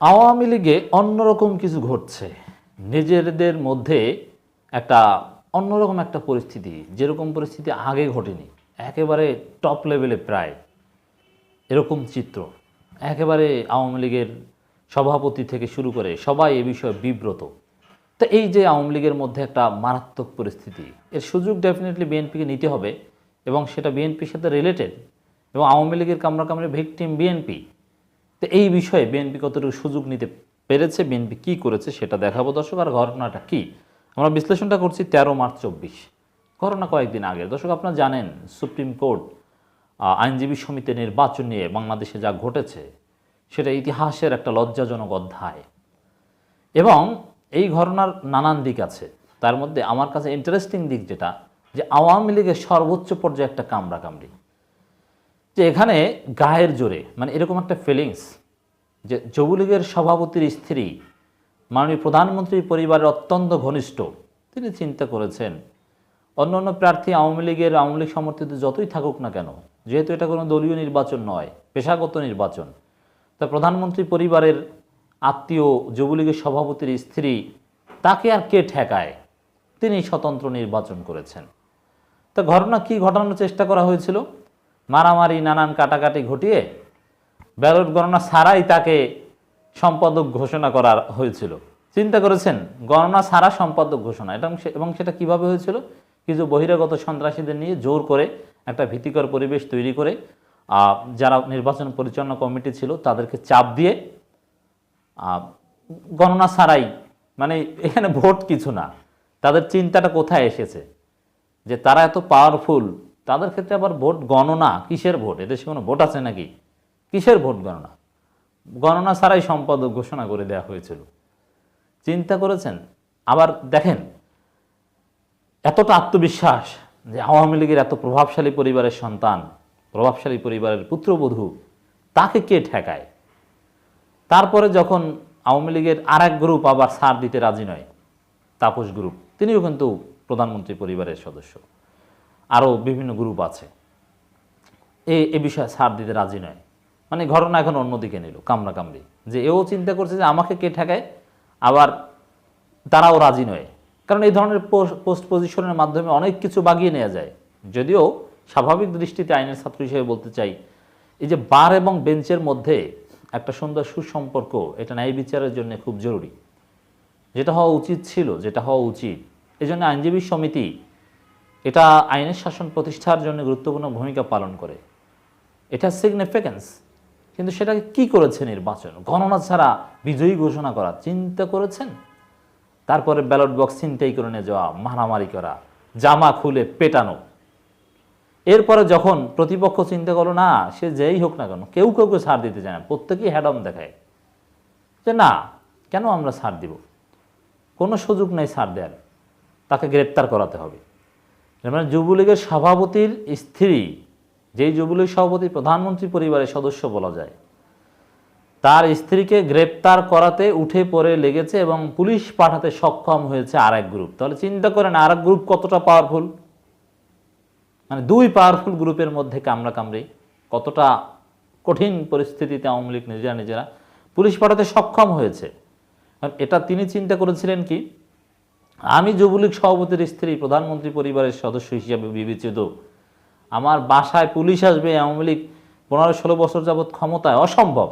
আওয়ামী লীগে অন্যরকম কিছু ঘটছে। নিজেদের মধ্যে একটা অন্যরকম একটা পরিস্থিতি, যেরকম পরিস্থিতি আগে ঘটেনি। একেবারে টপ লেভেলে প্রায় এরকম চিত্র। একেবারে আওয়ামী লীগের সভাপতি থেকে শুরু করে সবাই এ বিষয়ে বিব্রত। তো এই যে আওয়ামী লীগের মধ্যে একটা মারাত্মক পরিস্থিতি, এর সুযোগ ডেফিনেটলি বিএনপিকে নিতে হবে এবং সেটা বিএনপির সাথে রিলেটেড এবং আওয়ামী লীগের কামড়াকামড়ি ভিকটিম বিএনপি তো এই বিষয়ে বিএনপি কতটুকু সুযোগ নিতে পেরেছে বিএনপি কী করেছে সেটা দেখাবো। দর্শক, আর ঘটনাটা কি? আমরা বিশ্লেষণটা করছি তেরো মার্চ চব্বিশ। ঘটনা কয়েকদিন আগে। দর্শক, আপনারা জানেন, সুপ্রিম কোর্ট আইনজীবী সমিতি নির্বাচন নিয়ে বাংলাদেশে যা ঘটেছে, সেটা ইতিহাসের একটা লজ্জাজনক অধ্যায়। এবং এই ঘটনার নানান দিক আছে। তার মধ্যে আমার কাছে ইন্টারেস্টিং দিক যেটা, যে আওয়ামী লীগের সর্বোচ্চ পর্যায়ে একটা কামড়া কামড়ি যে এখানে গায়ের জোরে মানে এরকম একটা ফিলিংস যে যুবলীগের সভাপতির স্ত্রী, মাননীয় প্রধানমন্ত্রীর পরিবারের অত্যন্ত ঘনিষ্ঠ, তিনি চিন্তা করেছেন, অন্য অন্য প্রার্থী আওয়ামী লীগের, আওয়ামী লীগ সমর্থিত যতই থাকুক না কেন, যেহেতু এটা কোনো দলীয় নির্বাচন নয়, পেশাগত নির্বাচন, তা প্রধানমন্ত্রী পরিবারের আত্মীয় যুবলীগের সভাপতির স্ত্রী তাকে আর কে ঠেকায়? তিনি স্বতন্ত্র নির্বাচন করেছেন। তা ঘটনা কি ঘটানোর চেষ্টা করা হয়েছিল? মারামারি, নানান কাটাকাটি ঘটিয়ে ব্যালট গণনা ছাড়াই তাকে সম্পাদক ঘোষণা করা হয়েছিল। চিন্তা করেছেন, গণনা ছাড়া সম্পাদক ঘোষণা, এটা এবং সেটা কীভাবে হয়েছিল? কিছু বহিরাগত সন্ত্রাসীদের নিয়ে জোর করে একটা ভীতিকর পরিবেশ তৈরি করে যারা নির্বাচন পরিচালনা কমিটি ছিল তাদেরকে চাপ দিয়ে গণনা ছাড়াই মানে এখানে ভোট কিছু না। তাদের চিন্তাটা কোথায় এসেছে? যে তারা এত পাওয়ারফুল তাদের ক্ষেত্রে আবার ভোট গণনা, কিসের ভোট? এদেশে কোনো ভোট আছে নাকি? কিসের ভোট গণনা? গণনা ছাড়াই সম্পাদক ঘোষণা করে দেওয়া হয়েছিল। চিন্তা করেছেন? আবার দেখেন, এতটা আত্মবিশ্বাস যে আওয়ামী লীগের এত প্রভাবশালী পরিবারের সন্তান, প্রভাবশালী পরিবারের পুত্রবধূ, তাকে কে ঠেকায়? তারপরে যখন আওয়ামী লীগের আর এক গ্রুপ আবার সার দিতে রাজি নয়, তাপস গ্রুপ, তিনিও কিন্তু প্রধানমন্ত্রী পরিবারের সদস্য। আরও বিভিন্ন গ্রুপ আছে। এ এ বিষয়ে ছাড় দিতে রাজি নয়। মানে ঘটনা এখন অন্যদিকে নিল, কামড়া যে এও চিন্তা করছে যে আমাকে কে ঠেকায়, আবার তারাও রাজি নয়। কারণ এই ধরনের পোস্ট পজিশনের মাধ্যমে অনেক কিছু বাগিয়ে নেওয়া যায়। যদিও স্বাভাবিক দৃষ্টিতে আইনের ছাত্র হিসেবে বলতে চাই, এই যে বার এবং বেঞ্চের মধ্যে একটা সুন্দর সুসম্পর্ক, এটা ন্যায় বিচারের জন্য খুব জরুরি। যেটা হওয়া উচিত ছিল, যেটা হওয়া উচিত। এই জন্য আইনজীবী সমিতি এটা আইনের শাসন প্রতিষ্ঠার জন্য গুরুত্বপূর্ণ ভূমিকা পালন করে। এটা সিগনিফিক্যান্স কিন্তু সেটাকে কি করেছে নির্বাচন? গণনা ছাড়া বিজয়ী ঘোষণা করা চিন্তা করেছেন? তারপরে ব্যালট বক্স ছিনতাই করে নিয়ে যাওয়া, মারামারি করা, জামা খুলে পেটানো। এরপরে যখন প্রতিপক্ষ চিন্তা করল, না, সে যেই হোক না কেন, কেউ কাউকে ছাড় দিতে চায় না, প্রত্যেকেই হ্যাডম দেখায়। যে, না, কেন আমরা ছাড় দিব? কোনো সুযোগ নেই ছাড় দেওয়ার তাকে গ্রেপ্তার করাতে হবে। মানে যুবলীগের সভাপতির স্ত্রী, যেই যুবলীগ সভাপতি প্রধানমন্ত্রী পরিবারের সদস্য বলা যায়, তার স্ত্রীকে গ্রেপ্তার করাতে উঠে পড়ে লেগেছে এবং পুলিশ পাঠাতে সক্ষম হয়েছে আর এক গ্রুপ। তাহলে চিন্তা করেন আর এক গ্রুপ কতটা পাওয়ারফুল মানে দুই পাওয়ারফুল গ্রুপের মধ্যে কামড়া কামড়ি কতটা কঠিন পরিস্থিতিতে আওয়ামী লীগ নিজেরা নিজেরা পুলিশ পাঠাতে সক্ষম হয়েছে। এটা তিনি চিন্তা করেছিলেন কি আমি যুবলীগ সভাপতির স্ত্রী, প্রধানমন্ত্রী পরিবারের সদস্য হিসেবে বিবেচিত। আমার বাসায় পুলিশ আসবে আওয়ামী লীগ পনেরো ষোলো বছর যাবৎ ক্ষমতায়, অসম্ভব।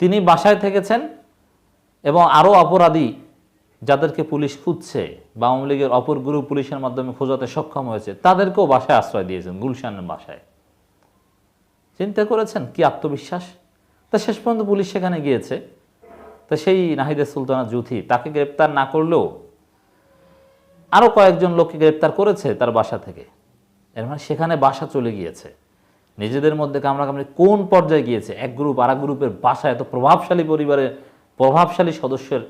তিনি বাসায় থেকেছেন এবং আরও অপরাধী যাদেরকে পুলিশ খুঁজছে বা আওয়ামী লীগের অপর গ্রুপ পুলিশের মাধ্যমে খোঁজাতে সক্ষম হয়েছে, তাদেরকেও বাসায় আশ্রয় দিয়েছেন গুলশানের বাসায়। চিন্তা করেছেন? কি আত্মবিশ্বাস? তা শেষ পর্যন্ত পুলিশ সেখানে গিয়েছে। তা সেই নাহিদে সুলতানা জুথি তাকে গ্রেপ্তার না করলেও আরও কয়েকজন লোককে গ্রেপ্তার করেছে তার বাসা থেকে। এর মানে সেখানে বাসা চলে গিয়েছে। নিজেদের মধ্যে কামড়াকামড়ি কোন পর্যায়ে গিয়েছে? এক গ্রুপ আর গ্রুপের বাসায় এত প্রভাবশালী পরিবারের প্রভাবশালী সদস্যের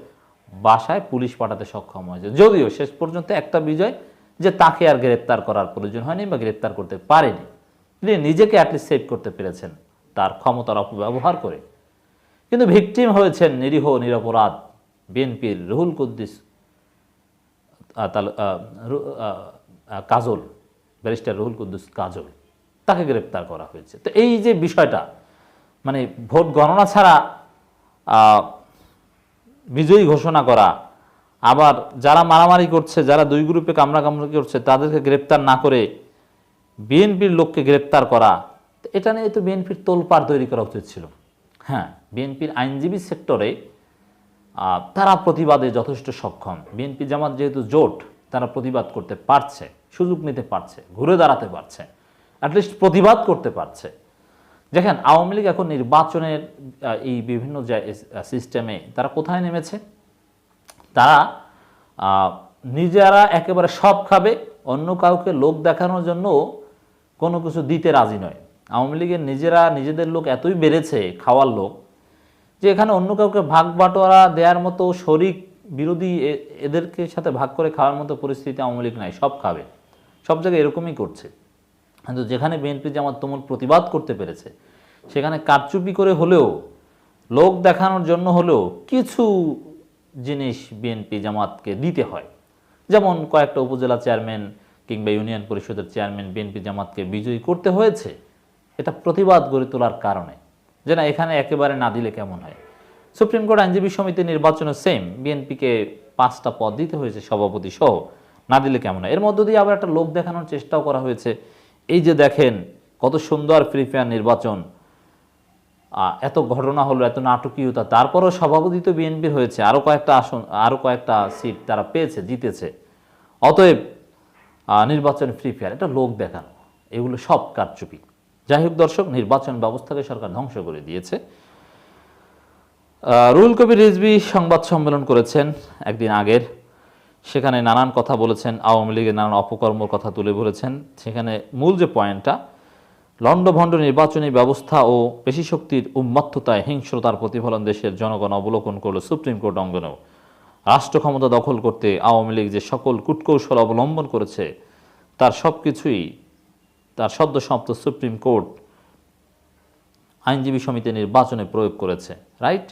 বাসায় পুলিশ পাঠাতে সক্ষম হয়েছে। যদিও শেষ পর্যন্ত একটা বিজয় যে তাকে আর গ্রেপ্তার করার প্রয়োজন হয়নি বা গ্রেপ্তার করতে পারেনি। তিনি নিজেকে অ্যাটলিস্ট সেভ করতে পেরেছেন তার ক্ষমতার অপব্যবহার করে। কিন্তু ভিকটিম হয়েছেন নিরীহ, নিরপরাধ বিএনপির রুহুল কুদ্দিস কাজল, ব্যারিস্টার রুহুল কুদ্দুস কাজল, তাকে গ্রেপ্তার করা হয়েছে। তো এই যে বিষয়টা মানে ভোট গণনা ছাড়া বিজয়ী ঘোষণা করা, আবার যারা মারামারি করছে, যারা দুই গ্রুপে কামড়াকামড়ি করছে, তাদেরকে গ্রেপ্তার না করে বিএনপির লোককে গ্রেপ্তার করা এটা নিয়ে তো বিএনপির তোলপাড় তৈরি করা উচিত ছিল। হ্যাঁ বিএনপির আইনজীবী সেক্টরে তারা প্রতিবাদে যথেষ্ট সক্ষম। বিএনপি জামাত যেহেতু জোট, তারা প্রতিবাদ করতে পারছে, সুযোগ নিতে পারছে, ঘুরে দাঁড়াতে পারছে অ্যাটলিস্ট প্রতিবাদ করতে পারছে। দেখেন, আওয়ামী লীগ এখন নির্বাচনের এই বিভিন্ন সিস্টেমে তারা কোথায় নেমেছে? তারা নিজেরা একেবারে সব খাবে, অন্য কাউকে লোক দেখানোর জন্য কোনো কিছু দিতে রাজি নয়। আওয়ামী লীগের নিজেরা, নিজেদের লোক এতই বেড়েছে, খাওয়ার লোক যে এখানে অন্য কাউকে ভাগ বাটোয়ারা দেওয়ার মতো শরিক বিরোধী এদেরকে সাথে ভাগ করে খাওয়ার মতো পরিস্থিতি আওয়ামী লীগ নাই, সব খাবে। সব জায়গায় এরকমই করছে। কিন্তু যেখানে বিএনপি জামাত তুমুল প্রতিবাদ করতে পেরেছে, সেখানে কারচুপি করে হলেও, লোক দেখানোর জন্য হলেও কিছু জিনিস বিএনপি জামাতকে দিতে হয়। যেমন কয়েকটা উপজেলা চেয়ারম্যান কিংবা ইউনিয়ন পরিষদের চেয়ারম্যান বিএনপি জামাতকে বিজয়ী করতে হয়েছে। এটা প্রতিবাদ গড়ে তোলার কারণে। যে না, এখানে একেবারে না দিলে কেমন হয়? সুপ্রিম কোর্ট আইনজীবী সমিতি নির্বাচনে সেম বিএনপিকে পাঁচটা পদ দিতে হয়েছে, সভাপতি সহ। না দিলে কেমন হয়? এর মধ্য দিয়ে আবার একটা লোক দেখানোর চেষ্টাও করা হয়েছে। এই যে দেখেন, কত সুন্দর ফ্রি ফায়ার নির্বাচন এত ঘটনা হলো, এত নাটকীয়তা। তারপরও সভাপতি তো বিএনপির হয়েছে। আরও কয়েকটা আসন আরও কয়েকটা সিট তারা পেয়েছে, জিতেছে। অতএব নির্বাচন ফ্রি ফায়ার এটা লোক দেখানো। এগুলো সব কারচুপি। যাই হোক দর্শক, নির্বাচন ব্যবস্থাকে সরকার ধ্বংস করে দিয়েছে। রুহুল কবির রিজভি সংবাদ সম্মেলন করেছেন একদিন আগের। সেখানে নানান কথা বলেছেন, আওয়ামী লীগের নানান অপকর্মর কথা তুলে ধরেছেন। সেখানে মূল যে পয়েন্টটা লণ্ডভণ্ড নির্বাচনী ব্যবস্থা ও পেশি শক্তির উন্মত্ততায় হিংস্রতার প্রতিফলন দেশের জনগণ অবলোকন করল সুপ্রিম কোর্ট অঙ্গনেও। রাষ্ট্র ক্ষমতা দখল করতে আওয়ামী লীগ যে সকল কূটকৌশল অবলম্বন করেছে, তার সব কিছুই তার সদ্য সমাপ্ত সুপ্রিম কোর্ট আইনজীবী সমিতি নির্বাচনে প্রয়োগ করেছে রাইট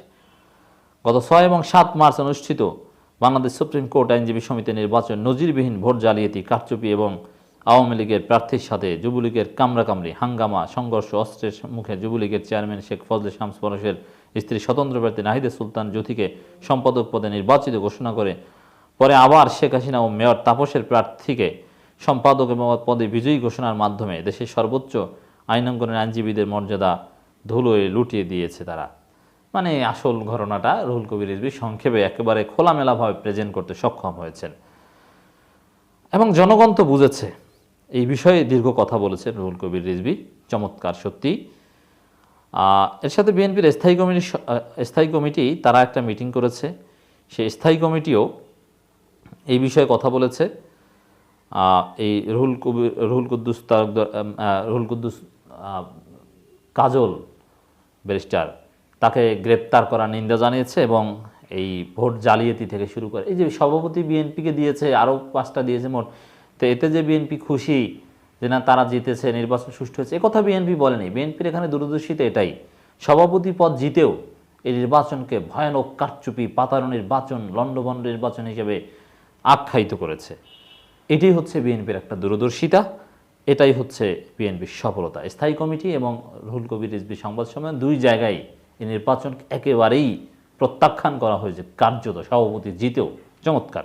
গত ছয় এবং সাত মার্চ অনুষ্ঠিত বাংলাদেশ সুপ্রিম কোর্ট আইনজীবী সমিতি নির্বাচন নজিরবিহীন ভোট জালিয়াতি, কারচুপি এবং আওয়ামী লীগের প্রার্থীর সাথে যুবলীগের কামড়াকামড়ি, হাঙ্গামা, সংঘর্ষ, অস্ত্রের মুখে যুবলীগের চেয়ারম্যান শেখ ফজলে শামস পরশের স্ত্রী স্বতন্ত্র প্রার্থী নাহিদে সুলতান জ্যোতিকে সম্পাদক পদে নির্বাচিত ঘোষণা করে, পরে আবার শেখ হাসিনা ও মেয়র তাপসের প্রার্থীকে সম্পাদক এবং পদে বিজয়ী ঘোষণার মাধ্যমে দেশের সর্বোচ্চ আইনাঙ্গনের আইনজীবীদের মর্যাদা ধুলোয় লুটিয়ে দিয়েছে তারা। মানে আসল ঘটনাটা রুহুল কবির রিজভি সংক্ষেপে একেবারে খোলামেলাভাবে প্রেজেন্ট করতে সক্ষম হয়েছেন। এবং জনগণ তো বুঝেছে, এই বিষয়ে দীর্ঘ কথা বলেছেন রুহুল কবির রিজভি, চমৎকার সত্যি। এর সাথে বিএনপির স্থায়ী কমিটি স্থায়ী কমিটি, তারা একটা মিটিং করেছে। সেই স্থায়ী কমিটিও এই বিষয়ে কথা বলেছে। এই রুহুল কবির রুহুল কুদ্দুস আহ, রুহুল কুদ্দুস কাজল ব্যারিস্টার তাকে গ্রেপ্তার করার নিন্দা জানিয়েছে এবং এই ভোট জালিয়াতি থেকে শুরু করে এই যে সভাপতি বিএনপিকে দিয়েছে আরও পাঁচটা দিয়েছে মোট তো এতে যে বিএনপি খুশি যে না তারা জিতেছে নির্বাচন সুষ্ঠু হয়েছে কথা বিএনপি বলেনি বিএনপির এখানে দূরদর্শিতা এটাই সভাপতি পদ জিতেও এই নির্বাচনকে ভয়ানক কারচুপি পাতানো নির্বাচন লণ্ডভণ্ড নির্বাচন হিসেবে আখ্যায়িত করেছে। এটাই হচ্ছে বিএনপির একটা দূরদর্শিতা, এটাই হচ্ছে বিএনপির সফলতা। স্থায়ী কমিটি এবং রুহুল কবির ইসবি সংবাদ সম্মেলন দুই জায়গায় এই নির্বাচন একেবারেই প্রত্যাখ্যান করা হয়েছে কার্যত, সভাপতি জিতেও। চমৎকার।